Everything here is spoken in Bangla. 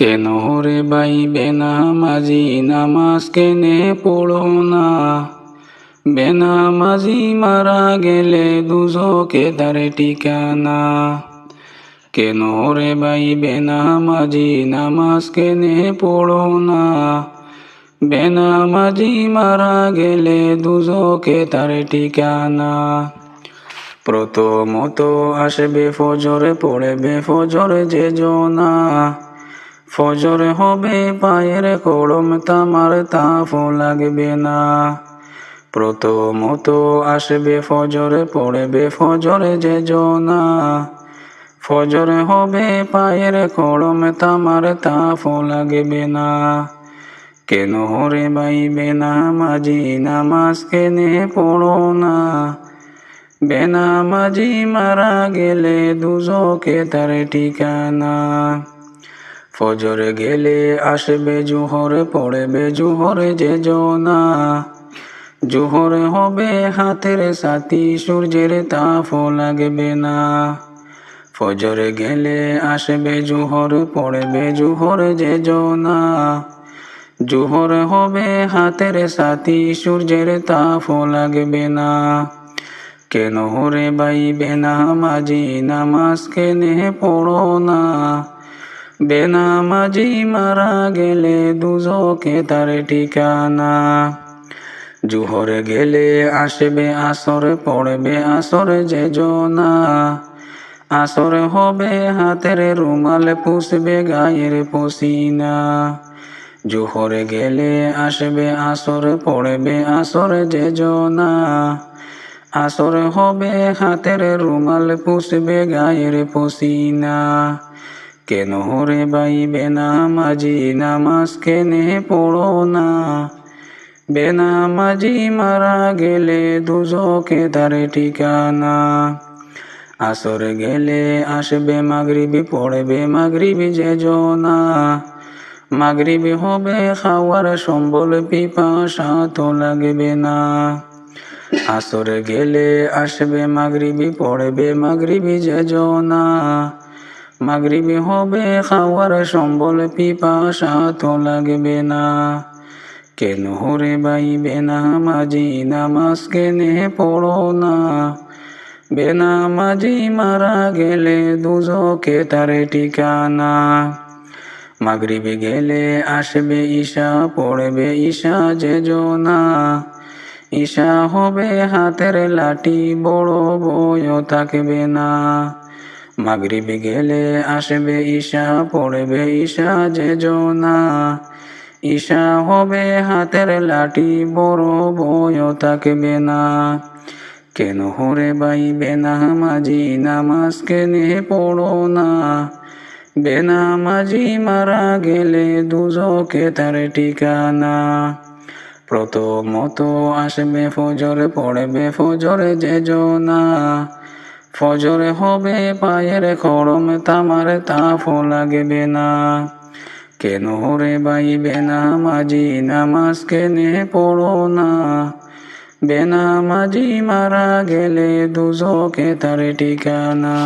কেন রে ভাই বেনামাজি নামাজ কেনে পড়ো না? বেনামাজি মারা গেলে দুজকে তারে ঠিকানা। কেন রে ভাই বেনামাজি নামাজ কেনে পড়ো না? বেনামাজি মারা গেলে দুজকে তারে ঠিকানা। প্রথমত আসবে ফজরে, পড়বে ফজরে যে জনা। ফজর হবে, পায়ের কলম তামার তাফ লাগবে না। প্রথমত আসবে ফজরে, পড়বে ফজরে যে জনা। ফজর হবে, পায়ের কলম তামার তাফ লাগবে না। কেন রে বাইবে না মাঝি নামাজ কেনে পড়ো না? বেনামাজি মারা গেলে দুজকে তার ঠিকানা। ফজর গেলে আসবে জুহর, পড়বে জুহরে যে জনা। জুহর হবে হাতের সাথী, সূর্যের তাপ লাগবে না। ফজর গেলে আসবে জুহর, পড়বে জুহর যে জনা। জুহর হবে হাতের সাথী, সূর্যের তাপ লাগবে না। কেন রে বাইবে না মাঝি নামাজ কেনে পড়ো না? বেনামাজি মারা গেলে দুজকে তার ঠিকানা। জুহরে গেলে আসবে আসর, পড়বে আসর যে জনা। আসর হবে হাতের রুমাল, পুষবে গায়ের পসিনা। জুহরে গেলে আসবে আসর, পড়বে আসর যে জনা। আসর হবে হাতের রুমাল, পুষবে গায়ের পসিনা। কেন রে না, মাঝি নামাজ কেনে পড়ো না। বেনা বেনামাজি মারা গেলে দুজকে তারে ঠিকানা। আসর গেলে আসবে মাগরিবি, পড়বে মাগরিবি যে জনা। মাগরিবি হবে খাওয়ার সম্বল, পিপাসা তো লাগবে না। আসর গেলে আসবে মাগরিবি, পড়বে মাগরিবি যে জনা। মাগরিবি হবে খাওয়ার সম্বল পিপাসা তো লাগবে না। কেন হরে বাইবে না মাঝি নামাজ কেনে পড়ো না? বেনা বেনামাজি মারা গেলে দুজকে তারে ঠিকানা। মাগরিবি গেলে আসবে ঈশা, পড়বে ঈশা যে জনা। ঈশা হবে হাতের লাঠি, বড় বয় থাকবে না। মাগরিবি গেলে আসবে ঈশা, পড়বে ঈশা, যে জনা। ঈশা হবে হাতের লাঠি, বড় বয় থাকবে না। কেন হরে বাইবে না মাঝি, নামাজ কেনে পড়ো না? বেনামাজি মারা গেলে দুজকে তার ঠিকানা। প্রথমত আসবে ফজরে, পড়বে ফজরে, যে জনা। ফজরে হবে পায়ের খরম তামার তাফ লাগবে না। কেন রে বাইবে না মাঝি, নামাজ কেনে পড়ো না? বেনামাজি মারা গেলে দুজকে তার ঠিকানা।